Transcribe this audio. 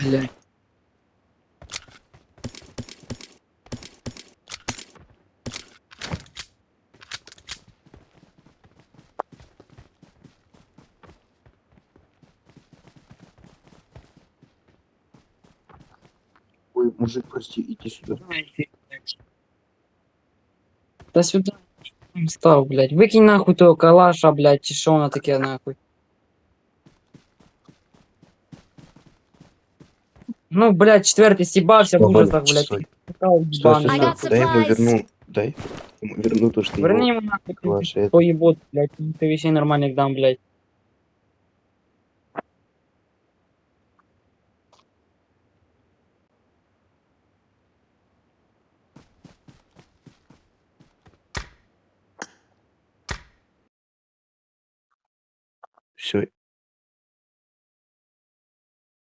Блядь. Ой, мужик, прости, иди сюда. Да сюда. Став, блядь. Викинь нахуй того калаша, блядь, чи що воно таке нахуй. Ну, блядь, четвертый стебался в Давай, ужасах, блядь. стой. Стой, стой, стой. Дай ему верну. Дай ему верну то, что Верни его ему нахуй, ты это. поебот, блядь. Ты вещей нормальных дам, блядь. Все,